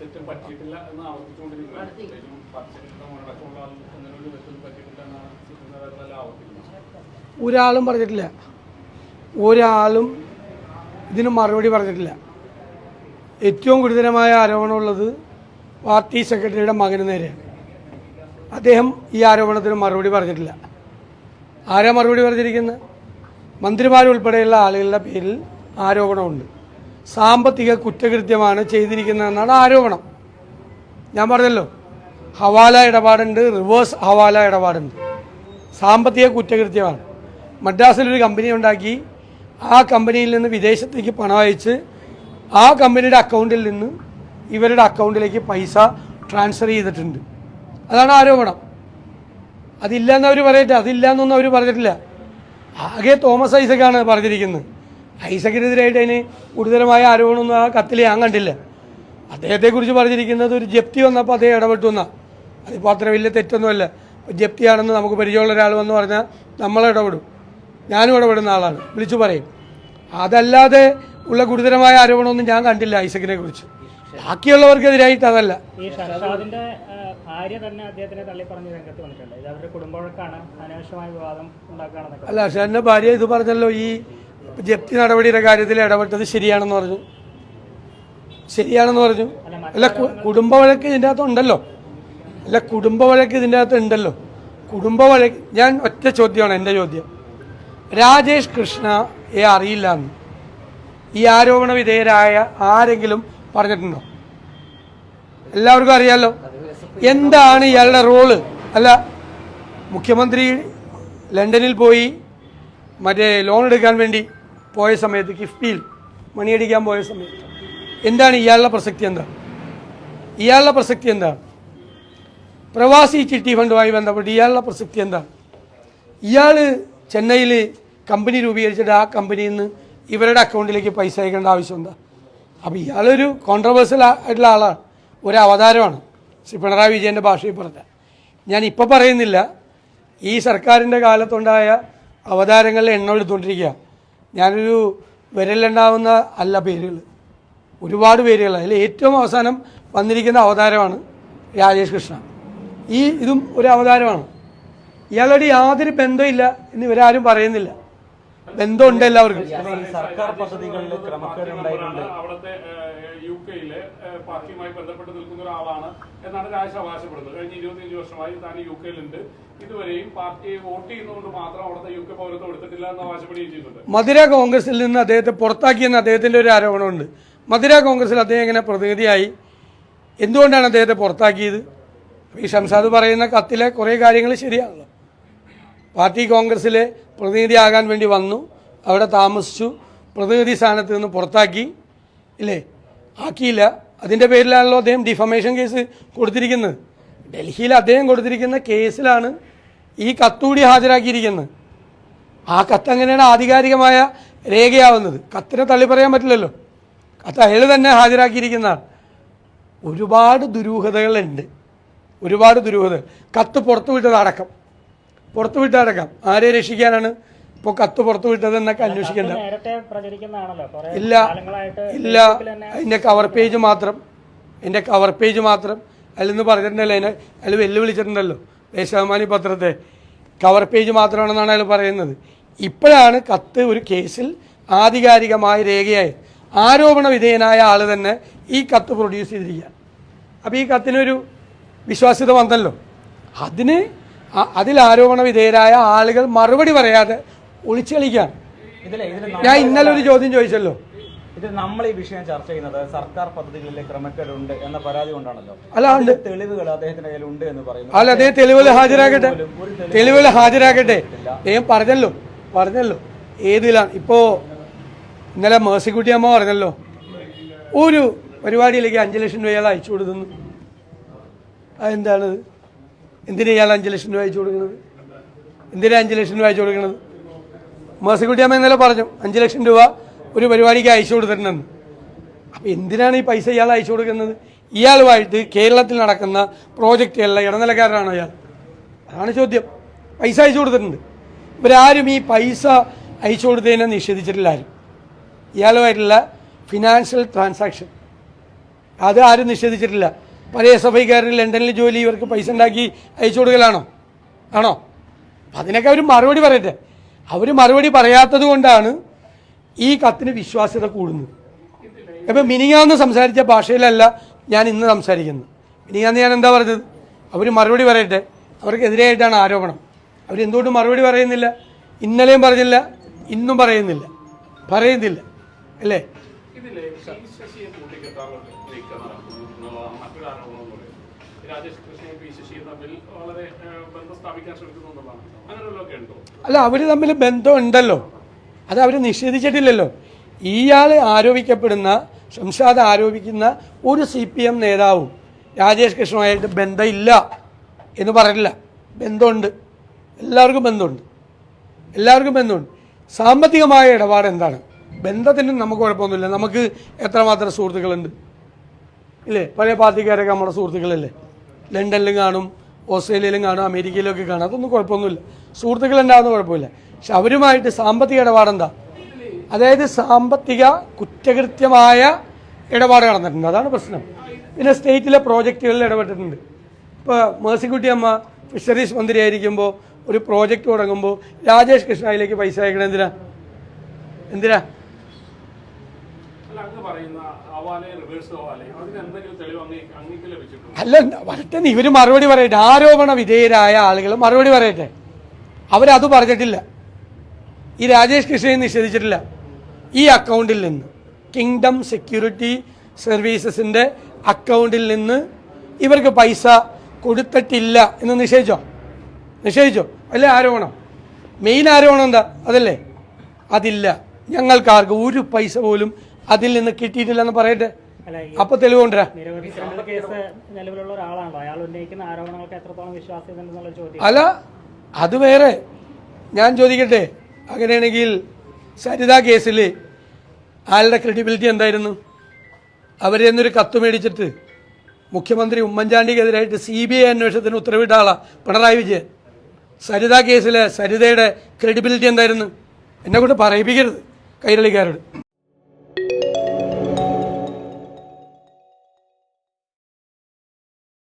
തെറ്റും പറ്റിയിട്ടില്ല എന്ന് ആവർത്തിച്ചുകൊണ്ടിരിക്കുകയാണ്. പ്രത്യേകിച്ചും തെറ്റും പറ്റിയിട്ടില്ല എന്നാണ് ആവർത്തിക്കുന്നത് ഒരാളും പറഞ്ഞിട്ടില്ല. ഒരാളും ഇതിന് മറുപടി പറഞ്ഞിട്ടില്ല. ഏറ്റവും ഗുരുതരമായ ആരോപണമുള്ളത് പാർട്ടി സെക്രട്ടറിയുടെ മകന് നേരെയാണ്. അദ്ദേഹം ഈ ആരോപണത്തിന് മറുപടി പറഞ്ഞിട്ടില്ല. ആരാ മറുപടി പറഞ്ഞിരിക്കുന്നത്? മന്ത്രിമാരുൾപ്പെടെയുള്ള ആളുകളുടെ പേരിൽ ആരോപണമുണ്ട്. സാമ്പത്തിക കുറ്റകൃത്യമാണ് ചെയ്തിരിക്കുന്നതെന്നാണ് ആരോപണം. ഞാൻ പറഞ്ഞല്ലോ ഹവാല ഇടപാടുണ്ട് റിവേഴ്സ് ഹവാല ഇടപാടുണ്ട്. സാമ്പത്തിക കുറ്റകൃത്യമാണ്. മദ്രാസിലൊരു കമ്പനി ഉണ്ടാക്കി ആ കമ്പനിയിൽ നിന്ന് വിദേശത്തേക്ക് പണം അയച്ച് ആ കമ്പനിയുടെ അക്കൗണ്ടിൽ നിന്ന് ഇവരുടെ അക്കൗണ്ടിലേക്ക് പൈസ ട്രാൻസ്ഫർ ചെയ്തിട്ടുണ്ട്. അതാണ് ആരോപണം. അതില്ല എന്നവർ പറയട്ടെ അതില്ല എന്നൊന്നും അവർ പറഞ്ഞിട്ടില്ല. ആകെ തോമസ് ഐസക്കാണ് പറഞ്ഞിരിക്കുന്നത്. ഐസക്കിനെതിരായിട്ട് അതിന് ഗുരുതരമായ ആരോപണമൊന്നും ആ കത്തിൽ ഞാൻ കണ്ടില്ല. അദ്ദേഹത്തെക്കുറിച്ച് പറഞ്ഞിരിക്കുന്നത് ഒരു ജപ്തി വന്നപ്പോൾ അദ്ദേഹം ഇടപെട്ടു എന്നാ. അതിപ്പോൾ അത്ര വലിയ തെറ്റൊന്നുമല്ല. ജപ്തിയാണെന്ന് നമുക്ക് പരിചയമുള്ള ഒരാൾ വന്ന് പറഞ്ഞാൽ നമ്മൾ ഇടപെടും. ഞാനും ഇടപെടുന്ന ആളാണ്. വിളിച്ചു പറയും. അതല്ലാതെ ഉള്ള ഗുരുതരമായ ആരോപണമൊന്നും ഞാൻ കണ്ടില്ല ഐസക്കിനെ കുറിച്ച് ബാക്കിയുള്ളവർക്കെതിരായിട്ട് അതല്ല. ഈ ഷർഷാദിന്റെ ഭാര്യ തന്നെ അദ്ദേഹത്തിനെ തള്ളി പറഞ്ഞ് രംഗത്ത് വന്നിട്ടുണ്ട്. ഇത് അവരുടെ കുടുംബവഴക്കാണ്. അനാവശ്യമായ വിവാദം ഉണ്ടാക്കുകയാണെന്നൊക്കെ അല്ല എന്റെ ഭാര്യ ഇത് പറഞ്ഞല്ലോ ഈ ജപ്തി നടപടിയുടെ കാര്യത്തിൽ ഇടപെട്ടത് ശരിയാണെന്ന് പറഞ്ഞു. ശരിയാണെന്ന് പറഞ്ഞു. അല്ല കുടുംബ വഴക്ക് ഇതിന്റെ അകത്ത് ഉണ്ടല്ലോ. അല്ല കുടുംബ വഴക്ക് ഇതിന്റെ അകത്ത് ഉണ്ടല്ലോ. കുടുംബ വഴക്ക് ഞാൻ ഒറ്റ ചോദ്യമാണ് എന്റെ ചോദ്യം. രാജേഷ് കൃഷ്ണയെ അറിയില്ല എന്ന്. ഈ ആരോപണ വിധേയരായ ആരെങ്കിലും പറഞ്ഞിട്ടുണ്ടോ? എല്ലാവർക്കും അറിയാലോ? എന്താണ് ഇയാളുടെ റോൾ? അല്ല മുഖ്യമന്ത്രി ലണ്ടനിൽ പോയി മറ്റേ ലോൺ എടുക്കാൻ വേണ്ടി പോയ സമയത്ത് കിഫ്ബിയിൽ മണിയടിക്കാൻ പോയ സമയത്ത്. എന്താണ് ഇയാളുടെ പ്രസക്തി എന്താ? ഇയാളുടെ പ്രസക്തി എന്താ? പ്രവാസി ചിട്ടി ഫണ്ടുമായി ബന്ധപ്പെട്ട് ഇയാളുടെ പ്രസക്തി എന്താ? ഇയാൾ ചെന്നൈയിൽ കമ്പനി രൂപീകരിച്ചിട്ട് ആ കമ്പനിയിൽ നിന്ന് ഇവരുടെ അക്കൗണ്ടിലേക്ക് പൈസ അയക്കേണ്ട ആവശ്യം എന്താ? അപ്പോൾ ഇയാളൊരു കോൺട്രവേഴ്സ്യൽ ആയിട്ടുള്ള ആളാണ്. ഒരു അവതാരമാണ്. ശ്രീ പിണറായി വിജയന്റെ ഭാഷയിൽ പറഞ്ഞ. ഞാൻ ഇപ്പോൾ പറയുന്നില്ല. ഈ സർക്കാരിന്റെ കാലത്തുണ്ടായ അവതാരങ്ങളിൽ എണ്ണം എടുത്തുകൊണ്ടിരിക്കുക ഞാനൊരു വിരലുണ്ടാവുന്ന അല്ല പേരുകൾ. ഒരുപാട് പേരുകൾ. അതിൽ ഏറ്റവും അവസാനം വന്നിരിക്കുന്ന അവതാരമാണ് രാജേഷ് കൃഷ്ണ. ഈ ഇതും ഒരു അവതാരമാണ്. ഇയാളോട് യാതൊരു ബന്ധമില്ല എന്ന് ഇവരാരും പറയുന്നില്ല. ബന്ധമുണ്ട് എല്ലാവർക്കും? സർക്കാർ പദ്ധതികളിൽ ക്രമക്കേടുണ്ടായിട്ടുണ്ട്. അവിടുത്തെ യു കെയിലെ പാർട്ടിയുമായി ബന്ധപ്പെട്ട് നിൽക്കുന്ന ഒരാളാണ് എന്നാണ് രാജേഷ് അവകാശപ്പെടുന്നത്. കഴിഞ്ഞ ഇരുപത്തിയഞ്ച് വർഷമായി താൻ യു കെയിലുണ്ട് ഇതുവരെയും പാർട്ടിയെ വോട്ട് ചെയ്യുന്നതുകൊണ്ട് മാത്രം അവിടുത്തെ യു കെ പൗരത്വം എടുത്തിട്ടില്ല എന്ന് അവകാശപ്പെടുകയും ചെയ്യുന്നുണ്ട് മധുര കോൺഗ്രസിൽ നിന്ന് അദ്ദേഹത്തെ പുറത്താക്കിയെന്ന് അദ്ദേഹത്തിന്റെ ഒരു ആരോപണമുണ്ട്. മധുര കോൺഗ്രസിൽ അദ്ദേഹം ഇങ്ങനെ പ്രതിനിധിയായി? എന്തുകൊണ്ടാണ് അദ്ദേഹത്തെ പുറത്താക്കിയത്? ഈ ഷംസാദ് പറയുന്ന കത്തിലെ കുറേ കാര്യങ്ങൾ ശരിയാണല്ലോ. പാർട്ടി കോൺഗ്രസ്സിലെ പ്രതിനിധിയാകാൻ വേണ്ടി വന്നു. അവിടെ താമസിച്ചു. പ്രതിനിധി സ്ഥാനത്ത് നിന്ന് പുറത്താക്കി. ഇല്ലേ? ആക്കിയില്ല. അതിന്റെ പേരിലാണല്ലോ അദ്ദേഹം ഡിഫമേഷൻ കേസ് കൊടുത്തിരിക്കുന്നത്. ഡൽഹിയിൽ അദ്ദേഹം കൊടുത്തിരിക്കുന്ന കേസിലാണ് ഈ കത്തുകൂടി ഹാജരാക്കിയിരിക്കുന്നത്. ആ കത്ത് എങ്ങനെയാണ് ആധികാരികമായ രേഖയാവുന്നത്? കത്തിനെ തള്ളി പറയാൻ പറ്റില്ലല്ലോ. കത്ത് അയാൾ തന്നെ ഹാജരാക്കിയിരിക്കുന്നതാണ്. ഒരുപാട് ദുരൂഹതകളുണ്ട്. ഒരുപാട് ദുരൂഹതകൾ. കത്ത് പുറത്തു വിട്ടത് അടക്കം പുറത്തു വിട്ടടക്കാം ആരെ രക്ഷിക്കാനാണ്? ഇപ്പോൾ കത്ത് പുറത്തു അന്വേഷിക്കേണ്ട. നേരത്തെ പ്രചരിക്കുന്നതാണല്ലോ. കുറെ ഇല്ല. ഇല്ല. അതിന്റെ കവർ പേജ് മാത്രം. എന്റെ കവർ പേജ് മാത്രം. അതിൽ നിന്ന് പറഞ്ഞിട്ടുണ്ടല്ലോ അതിനെ അതിൽ വെല്ലുവിളിച്ചിട്ടുണ്ടല്ലോ ദേശാഭിമാനി പത്രത്തെ. കവർ പേജ് മാത്രമാണെന്നാണ് അയാൾ പറയുന്നത്. ഇപ്പോഴാണ് കത്ത് ഒരു കേസിൽ ആധികാരികമായ രേഖയായി ആരോപണ വിധേയനായ ആൾ തന്നെ ഈ കത്ത് പ്രൊഡ്യൂസ് ചെയ്തിരിക്കുക അപ്പോൾ ഈ കത്തിനൊരു വിശ്വാസ്യത വന്നല്ലോ. അതിന് അതിൽ ആരോപണ വിധേയരായ ആളുകൾ മറുപടി പറയാതെ ഒളിച്ചു കളിക്കുകയാണ് ഞാൻ ഇന്നലെ ഒരു ചോദ്യം ചോദിച്ചല്ലോ. ഇത് നമ്മൾ ഈ വിഷയം ചർച്ച ചെയ്യുന്നത് സർക്കാർ പദ്ധതികളിലെ ക്രമക്കേടുണ്ട് എന്ന പരാതി കൊണ്ടാണല്ലോ. അല്ല തെളിവുകൾ അദ്ദേഹത്തിന്റെ കയ്യിൽ ഉണ്ട് എന്ന് പറയുന്നു. അല്ല അദ്ദേഹം തെളിവുകൾ ഹാജരാക്കട്ടെ. തെളിവുകൾ ഹാജരാക്കട്ടെ. അദ്ദേഹം പറഞ്ഞല്ലോ പറഞ്ഞല്ലോ. ഏതിലാണ്? ഇപ്പോ ഇന്നലെ മേഴ്സിക്കുട്ടി അമ്മ പറഞ്ഞല്ലോ ഒരു പരിപാടിയിലേക്ക് അഞ്ച് ലക്ഷം രൂപയാൾ അയച്ചു കൊടുക്കുന്നു. അതെന്താണ് എന്തിനാ ഇയാൾ അഞ്ച് ലക്ഷം രൂപ അയച്ചു കൊടുക്കുന്നത്? എന്തിനാ അഞ്ച് ലക്ഷം രൂപ അയച്ചു കൊടുക്കുന്നത്? മേഴ്സിക്കുട്ടി അമ്മ ഇന്നലെ പറഞ്ഞു അഞ്ച് ലക്ഷം രൂപ ഒരു പരിപാടിക്ക് അയച്ചു കൊടുത്തിട്ടുണ്ടെന്ന്. അപ്പം എന്തിനാണ് ഈ പൈസ ഇയാൾ അയച്ചു കൊടുക്കുന്നത്? ഇയാളുമായിട്ട് കേരളത്തിൽ നടക്കുന്ന പ്രോജക്റ്റുകളിലെ ഇടനിലക്കാരനാണ് അയാൾ അതാണ് ചോദ്യം. പൈസ അയച്ചു കൊടുത്തിട്ടുണ്ട്. ഇവരാരും ഈ പൈസ അയച്ചു കൊടുത്തതിനെ നിഷേധിച്ചിട്ടില്ല ആരും. ഇയാളുമായിട്ടുള്ള ഫിനാൻഷ്യൽ ട്രാൻസാക്ഷൻ അത് ആരും നിഷേധിച്ചിട്ടില്ല. പഴയ എസ് എഫ് ലണ്ടനിൽ ജോലി ഇവർക്ക് പൈസ ഉണ്ടാക്കി അയച്ചു കൊടുക്കലാണോ? ആണോ? അതിനൊക്കെ അവർ മറുപടി പറയട്ടെ. അവർ മറുപടി പറയാത്തത് കൊണ്ടാണ് ഈ കത്തിന് വിശ്വാസ്യത കൂടുന്നത്. ഇപ്പം മിനിങ്ങാന്ന് സംസാരിച്ച ഭാഷയിലല്ല ഞാൻ ഇന്ന് സംസാരിക്കുന്നത്. മിനിങ്ങാന്ന് ഞാൻ എന്താ പറഞ്ഞത്? അവർ മറുപടി പറയട്ടെ. അവർക്കെതിരെയായിട്ടാണ് ആരോപണം. അവരെന്തുകൊണ്ട് മറുപടി പറയുന്നില്ല? ഇന്നലെയും പറഞ്ഞില്ല ഇന്നും പറയുന്നില്ല. പറയുന്നില്ല. അല്ലേ? ഇതിലെ രാജേഷ് തമ്മിൽ വളരെ ബന്ധം സ്ഥാപിക്കാൻ അല്ല അവർ തമ്മിൽ ബന്ധം ഉണ്ടല്ലോ. അത് അവർ നിഷേധിച്ചിട്ടില്ലല്ലോ. ഇയാൾ ആരോപിക്കപ്പെടുന്ന ഷംഷാദ് ആരോപിക്കുന്ന ഒരു സി പി എം നേതാവും രാജേഷ് കൃഷ്ണുമായിട്ട് ബന്ധമില്ല എന്ന് പറയില്ല ബന്ധമുണ്ട്. എല്ലാവർക്കും ബന്ധമുണ്ട്. എല്ലാവർക്കും ബന്ധമുണ്ട്. സാമ്പത്തികമായ ഇടപാട് എന്താണ് ബന്ധത്തിന് നമുക്ക് കുഴപ്പമൊന്നുമില്ല. നമുക്ക് എത്രമാത്രം സുഹൃത്തുക്കളുണ്ട്? ഇല്ലേ? പഴയ പാർട്ടിക്കാരൊക്കെ നമ്മുടെ സുഹൃത്തുക്കളല്ലേ? ലണ്ടനിലും കാണും ഓസ്ട്രേലിയയിലും കാണും അമേരിക്കയിലൊക്കെ കാണും. അതൊന്നും കുഴപ്പമൊന്നുമില്ല. സുഹൃത്തുക്കളുണ്ടാകുന്ന കുഴപ്പമില്ല. പക്ഷെ അവരുമായിട്ട് സാമ്പത്തിക ഇടപാടെന്താ? അതായത് സാമ്പത്തിക കുറ്റകൃത്യമായ ഇടപാട് നടന്നിട്ടുണ്ട്. അതാണ് പ്രശ്നം. പിന്നെ സ്റ്റേറ്റിലെ പ്രോജക്റ്റുകളിൽ ഇടപെട്ടിട്ടുണ്ട്. ഇപ്പോൾ മേഴ്സിക്കുട്ടി അമ്മ ഫിഷറീസ് മന്ത്രിയായിരിക്കുമ്പോൾ ഒരു പ്രോജക്റ്റ് തുടങ്ങുമ്പോൾ രാജേഷ് കൃഷ്ണ അതിലേക്ക് പൈസ അയക്കണം എന്തിനാ? എന്തിനാ? അല്ല വരട്ടെ ഇവർ മറുപടി പറയട്ടെ. ആരോപണ വിധേയരായ ആളുകൾ മറുപടി പറയട്ടെ. അവരത് പറഞ്ഞിട്ടില്ല. ഈ രാജേഷ് കൃഷ്ണയെ നിഷേധിച്ചിട്ടില്ല. ഈ അക്കൗണ്ടിൽ നിന്ന്. കിങ്ഡം സെക്യൂരിറ്റി സർവീസസിന്റെ അക്കൗണ്ടിൽ നിന്ന് ഇവർക്ക് പൈസ കൊടുത്തിട്ടില്ല എന്ന് നിഷേധിച്ചോ? നിഷേധിച്ചോ? അല്ലേ ആരോപണം? മെയിൻ ആരോപണം എന്താ? അതല്ലേ? അതില്ല. ഞങ്ങൾക്കാർക്ക് ഒരു പൈസ പോലും അതിൽ നിന്ന് കിട്ടിയിട്ടില്ലെന്ന് പറയട്ടെ? അപ്പൊ തെളിവ് കൊണ്ടുവരാം അല്ല അത് വേറെ. ഞാൻ ചോദിക്കട്ടെ? അങ്ങനെയാണെങ്കിൽ സരിത കേസിൽ ആളുടെ ക്രെഡിബിലിറ്റി എന്തായിരുന്നു? അവരെ നിന്നൊരു കത്ത് മേടിച്ചിട്ട് മുഖ്യമന്ത്രി ഉമ്മൻചാണ്ടിക്കെതിരായിട്ട് സി ബി ഐ അന്വേഷണത്തിന് ഉത്തരവിട്ട ആളാ പിണറായി വിജയൻ. സരിത കേസിലെ സരിതയുടെ ക്രെഡിബിലിറ്റി എന്തായിരുന്നു? എന്നെ കൊണ്ട് പറയിപ്പിക്കരുത്. കൈരളി കയറട്